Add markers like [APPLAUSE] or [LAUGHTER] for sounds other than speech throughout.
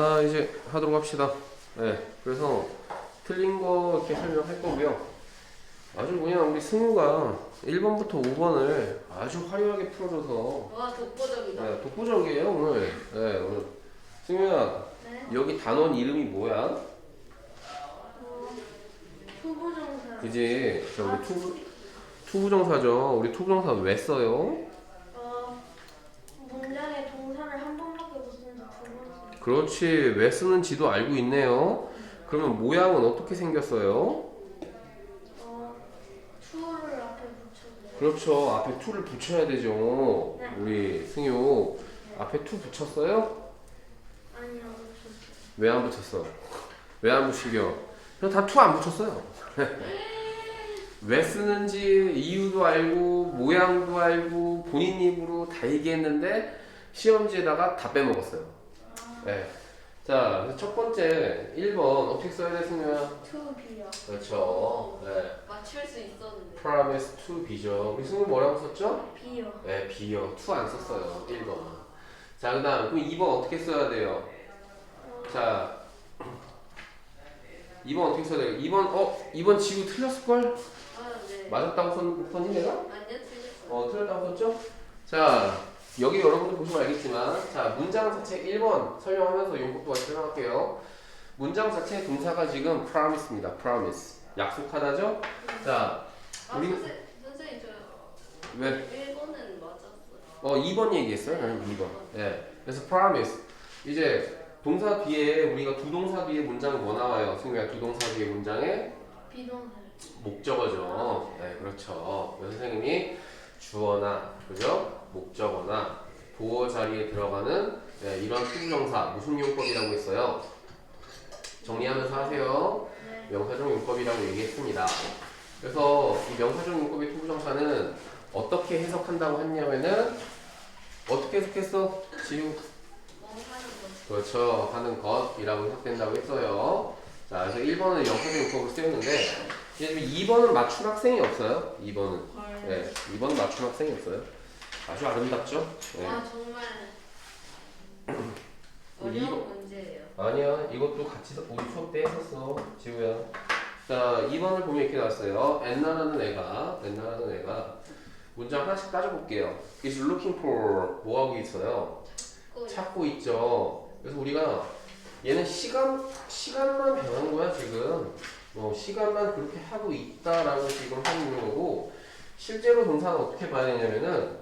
자 이제 하도록 합시다. 네, 그래서 틀린 거 이렇게 설명할 거고요. 아주 그냥 우리 승우가 1번부터 5번을 아주 화려하게 풀어줘서 와 독보적이다. 네, 독보적이에요 오늘. 네, 오늘 승우야 네. 여기 단원 이름이 뭐야? 어, 후보정사. 그지? 자 아, 우리 투부 투부정사죠. 우리 투부정사 왜 써요? 어, 문장에 동사를 한 번밖에 못 쓰는데 두번 써. 그렇지 왜 쓰는지도 알고 있네요. 그러면 모양은 어떻게 생겼어요? 어, 앞에. 그렇죠. 앞에 투를 붙여야 되죠. 네. 우리 승유 앞에 투 붙였어요? 아니요, 붙였어요. 왜 안 붙였어? 왜 안 붙이겨? 그냥 다투 안 붙였어요. [LAUGHS] 왜 쓰는지 이유도 알고 모양도 알고 본인 입으로 다 얘기했는데 시험지에다가 다 빼먹었어요. 네. 자, 그래서 첫 번째 1번 어떻게 써야 돼, 승유야? 투 비요. 그렇죠. 네. 맞출 수 있었는데. promise to be죠. 우리 승우 뭐라고 썼죠? 비요. 네, B요. 투안 썼어요. 1번. 자, 그 다음, 그럼 2번 어떻게 써야 돼요? 어, 자, 2번 어떻게 써야 돼요? 2번, 어? 2번 지구 틀렸을 걸? 아, 네. 맞았다고 썼, 썼니 내가? 아니요, 틀렸어요. 어, 틀렸다고 썼죠? 자, 여기 여러분들 보시면 알겠지만, 자, 문장 자체 1번 설명하면서 용법도 같이 설명할게요. 문장 자체 동사가 지금 promise입니다. promise. 약속하다죠? 자, 아, 우리- 선생, 선생님, 저 왜? 1번은 맞았어요. 어, 2번 얘기했어요? 나는 2번. 예. 그래서 promise. 이제 동사 뒤에 우리가 두 동사 뒤에 문장이 뭐 나와요? 승우야 두 동사 뒤에 문장에 비동사요. 목적어죠. 네, 그렇죠. 그래서 선생님이 주어나 그죠? 목적어나 보어 자리에 들어가는 네, 이런 투부정사 무슨 용법이라고 했어요? 정리하면서 하세요. 네. 명사적 용법이라고 얘기했습니다. 그래서 이 명사적 용법의 투부정사는 어떻게 해석한다고 했냐면은 어떻게 해석했어? 지우? 그렇죠 하는 것이라고 해석된다고 했어요. 자 그래서 1번은 명사적 용법을 쓰였는데 지금 2번은 맞춘 학생이 없어요. 2번은 네 2번은 맞춘 학생이 없어요. 아주 아름답죠? 네. 와, 정말 우리 [CLEARS THROAT] 어려운 문제예요. 아니야 이것도 같이 써- 우리 수업 때 했었어 지우야 자 2번을 보면 이렇게 나왔어요 엔나라는 애가 엔나라는 애가 문장 하나씩 따져볼게요 is looking for 뭐 하고 있어요 꼭 찾고 있죠 그래서 우리가 얘는 시간 시간만 변한 거야 지금 뭐 시간만 그렇게 하고 있다라고 지금 하고 있는 거고 실제로 동사는 어떻게 봐야 되냐면은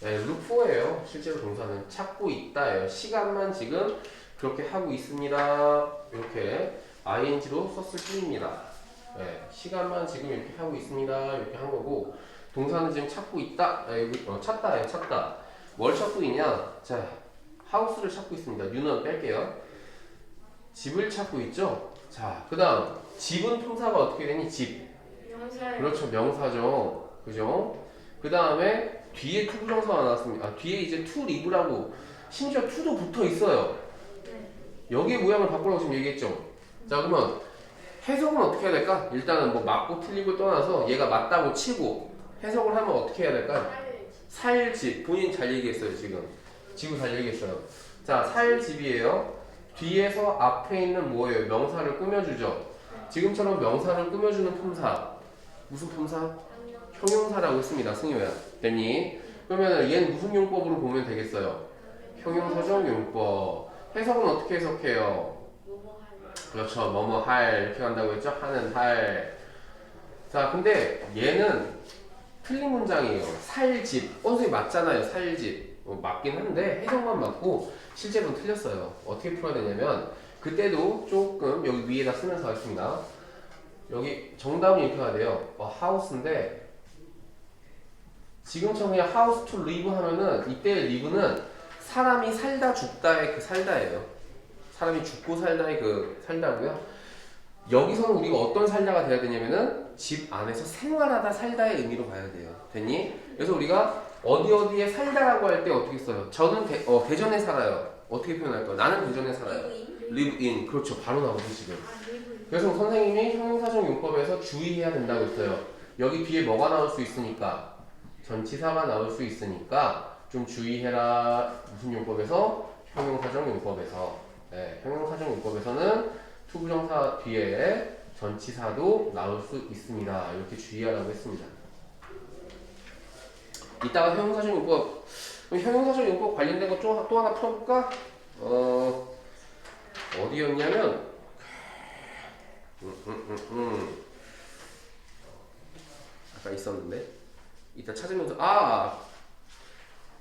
네, for예요 실제로 동사는 찾고 있다예요 시간만 지금 그렇게 하고 있습니다. 이렇게 ing로 썼을 뿐입니다. 네, 시간만 지금 이렇게 하고 있습니다. 이렇게 한 거고 동사는 지금 찾고 있다. 아, 여기 어, 찾다예요. 찾다. 뭘 찾고 있냐? 자, 하우스를 찾고 있습니다. 뉴는 뺄게요. 집을 찾고 있죠. 자, 그 다음 집은 품사가 어떻게 되니? 집. 명사예요. 그렇죠. 명사죠. 그죠? 그 다음에 뒤에 투 부정사가 나왔습니다. 아, 뒤에 이제 투 리브라고 심지어 투도 붙어 있어요. 네. 여기 모양을 바꾸라고 지금 얘기했죠. 자 그러면 해석은 어떻게 해야 될까? 일단은 뭐 맞고 틀리고 떠나서 얘가 맞다고 치고 해석을 하면 어떻게 해야 될까? 살집 본인 잘 얘기했어요 지금 지금 잘 얘기했어요. 자 살집이에요. 뒤에서 앞에 있는 뭐예요? 명사를 꾸며주죠. 지금처럼 명사를 꾸며주는 품사 무슨 품사? 형용사라고 했습니다. 승효야 됐니? 그러면 얘는 무슨 용법으로 보면 되겠어요? 형용사적 용법. 해석은 어떻게 해석해요? 그렇죠. 뭐뭐 할 이렇게 한다고 했죠. 하는 할. 자, 근데 얘는 틀린 문장이에요. 살집. 어, 선생님 맞잖아요. 살집. 어, 맞긴 한데 해석만 맞고 실제로는 틀렸어요. 어떻게 풀어야 되냐면 그때도 조금 여기 위에다 쓰면서 하겠습니다. 여기 정답은 이렇게 해야 돼요. 어, 하우스인데 지금처럼 그냥 하우스 투 리브 하면은 이때 리브는 사람이 살다 죽다의 그 살다예요. 사람이 죽고 살다의 그 살다고요. 여기서는 우리가 어떤 살다가 돼야 되냐면은 집 안에서 생활하다 살다의 의미로 봐야 돼요. 됐니? 그래서 우리가 어디 어디에 살다라고 할 때 어떻게 써요? 저는 대, 어, 대전에 살아요. 어떻게 표현할까요? 나는 대전에 살아요. live in 그렇죠. 바로 나오죠 지금. 아. 그래서 선생님이 형용사적 용법에서 주의해야 된다고 했어요. 여기 뒤에 뭐가 나올 수 있으니까 전치사가 나올 수 있으니까 좀 주의해라. 무슨 용법에서? 형용사적 용법에서. 예, 형용사정용법에서는 투부정사 뒤에 전치사도 나올 수 있습니다. 이렇게 주의하라고 했습니다. 이따가 형용사정용법 그럼 형용사정용법 관련된 거 또 하나 풀어볼까? 어 어디였냐면 음, 음, 음, 음. 아까 있었는데 이따 찾으면서 아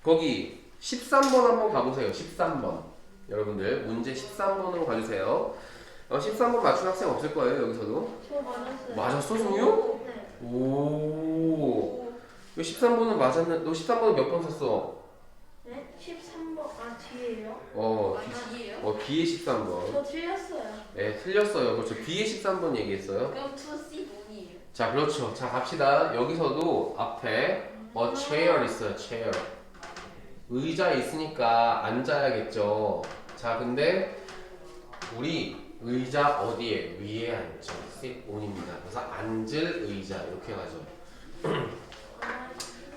거기 13번 한번 가보세요 13번 여러분들 문제 13번으로 가주세요 어, 13번 맞춘 학생 없을 거예요 여기서도 저 맞았어요. 맞았어 승유? 네. 오 13번은 맞았는데 너 13번은 몇번 썼어? 네? 13번 아 뒤에요? 어, 아니에요? 어 B의 13번 저 틀렸어요. 네 틀렸어요 그렇죠 B의 13번 얘기했어요 그럼 2C 문이에요. 자 그렇죠 자 갑시다 여기서도 앞에 a chair 있어요 chair 의자 있으니까 앉아야겠죠 자 근데 우리 의자 어디에 위에 앉죠 sit on입니다 그래서 앉을 의자 이렇게 가죠 아, [CLEARS THROAT]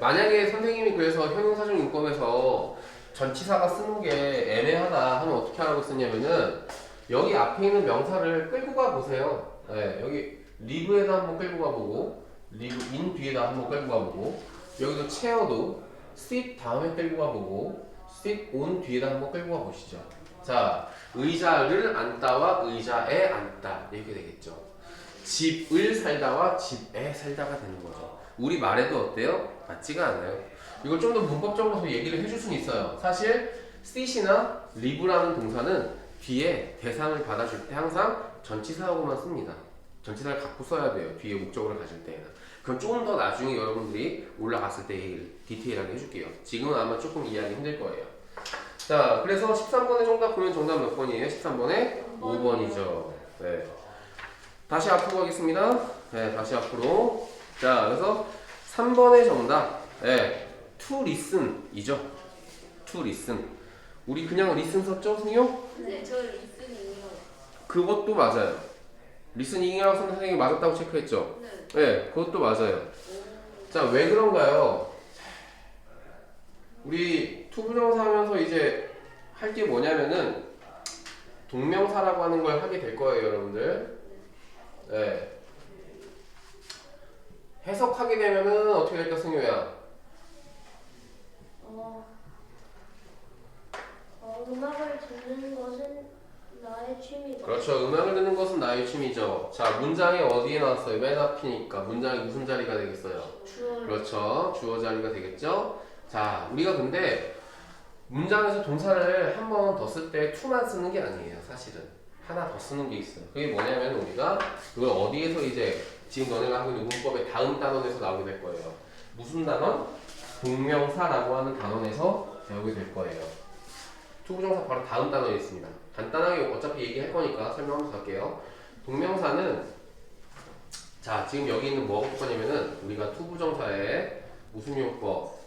만약에 선생님이 그래서 형용사적 용법에서 전치사가 쓰는 게 애매하다 하면 어떻게 하라고 쓰냐면은 여기 앞에 있는 명사를 끌고 가 보세요. 네, 여기 리브에다 한번 끌고 가보고 리브 인 뒤에다 한번 끌고 가보고 여기도 체어도 sit 다음에 끌고 가보고 sit on 뒤에다 한번 끌고 가보시죠. 자 의자를 앉다와 의자에 앉다 이렇게 되겠죠. 집을 살다와 집에 살다가 되는 거죠. 우리 말에도 어때요? 맞지가 않아요. 이걸 좀 더 문법적으로 더 얘기를 해줄 수는 있어요. 사실 sit이나 live라는 동사는 뒤에 대상을 받아줄 때 항상 전치사하고만 씁니다. 전치사를 갖고 써야 돼요. 뒤에 목적어를 가질 때에는. 그건 조금 더 나중에 여러분들이 올라갔을 때 디테일하게 해줄게요. 지금은 아마 조금 이해하기 힘들 거예요. 자, 그래서 13번의 정답 보면 정답 몇 번이에요? 13번에 5번이죠. 네. 다시 앞으로 가겠습니다. 네, 다시 앞으로. 자, 그래서 3번의 정답. 네, to listen이죠. to listen. 우리 그냥 listen 썼죠, 승용? 네, 저 리스닝이요. 그것도 맞아요. 리스닝이라고 선생님이 맞았다고 체크했죠. 네. 네, 그것도 맞아요. 자, 왜 그런가요? 우리 투부정사 하면서 이제 할 게 뭐냐면은 동명사라고 하는 걸 하게 될 거예요, 여러분들. 네. 해석하게 되면은 어떻게 될까, 승효야? 어, 어, 음악을 듣는 것은 나의 취미다. 그렇죠. 음악을 듣는 것은 나의 취미죠. 자, 문장이 어디에 나왔어요? 맨 앞이니까. 문장이 무슨 자리가 되겠어요? 주어를 그렇죠. 주어 자리가 되겠죠. 자, 우리가 근데 문장에서 동사를 한 번 더 쓸 때 to만 쓰는 게 아니에요. 사실은 하나 더 쓰는 게 있어요. 그게 뭐냐면 우리가 그걸 어디에서 이제 지금 너네가 하고 있는 문법의 다음 단원에서 나오게 될 거예요. 무슨 단원? 동명사라고 하는 단원에서 배우게 될 거예요. 투부정사 바로 다음 단원에 있습니다. 간단하게 어차피 얘기할 거니까 설명하면서 갈게요. 동명사는 자 지금 여기 있는 뭐가 똑같냐면은 우리가 투부정사의 무슨 용법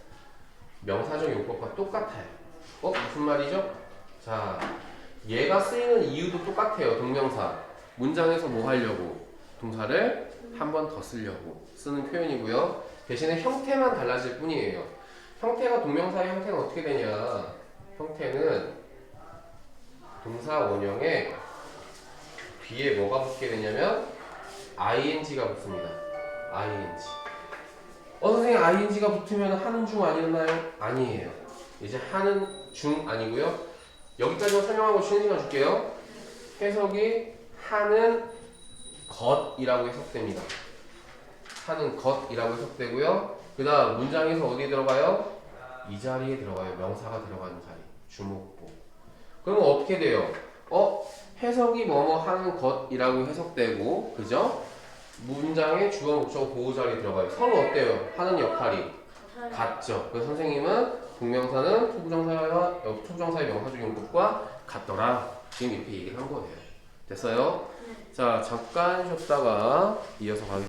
명사적 용법과 똑같아요. 어 무슨 말이죠? 자 얘가 쓰이는 이유도 똑같아요. 동명사 문장에서 뭐 하려고 동사를 한 번 더 쓰려고 쓰는 표현이고요. 대신에 형태만 달라질 뿐이에요. 형태가 동명사의 형태는 어떻게 되냐? 형태는 동사 원형에 뒤에 뭐가 붙게 되냐면 ing가 붙습니다. ing. 어 선생님 ing가 붙으면 하는 중 아니었나요? 아니에요. 이제 하는 중 아니고요. 여기까지만 설명하고 쉬는 시간 줄게요. 해석이 하는 것이라고 해석됩니다. 하는 것이라고 해석되고요. 그 다음 문장에서 어디에 들어가요? 이 자리에 들어가요. 명사가 들어가는 자리. 주목보. 그러면 어떻게 돼요? 어? 해석이 뭐뭐 하는 것이라고 해석되고, 그죠? 문장의 주어, 목적어, 보호 자리에 들어가요. 서로 어때요? 하는 역할이 같죠. 그래서 선생님은 동명사는 투부정사와 어, 투부정사의 명사적 용법과 같더라. 지금 이렇게 얘기를 한 거예요. 됐어요? 자, 잠깐 쉬었다가 이어서 가겠습니다.